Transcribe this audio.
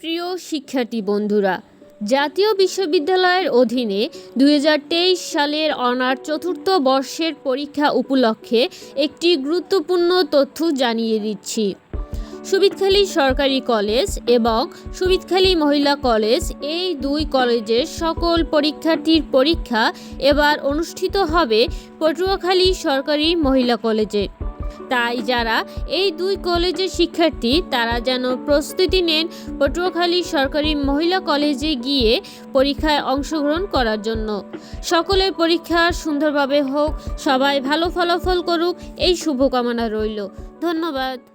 প্রিয় শিক্ষার্থী বন্ধুরা, জাতীয় বিশ্ববিদ্যালয়ের অধীনে দু হাজার তেইশ সালের অনার চতুর্থ বর্ষের পরীক্ষা উপলক্ষে একটি গুরুত্বপূর্ণ তথ্য জানিয়ে দিচ্ছি। সুবিদখালী সরকারি কলেজ এবং সুবিদখালী মহিলা কলেজ এই দুই কলেজের সকল পরীক্ষার্থীর পরীক্ষা এবার অনুষ্ঠিত হবে পটুয়াখালী সরকারি মহিলা কলেজে। তাই যারা এই দুই কলেজের শিক্ষার্থী, তারা যেন প্রস্তুতি নেন পটুয়াখালী সরকারি মহিলা কলেজে গিয়ে পরীক্ষায় অংশগ্রহণ করার জন্য। সকলের পরীক্ষা সুন্দরভাবে হোক, সবাই ভালো ফলাফল করুক, এই শুভকামনা রইল। ধন্যবাদ।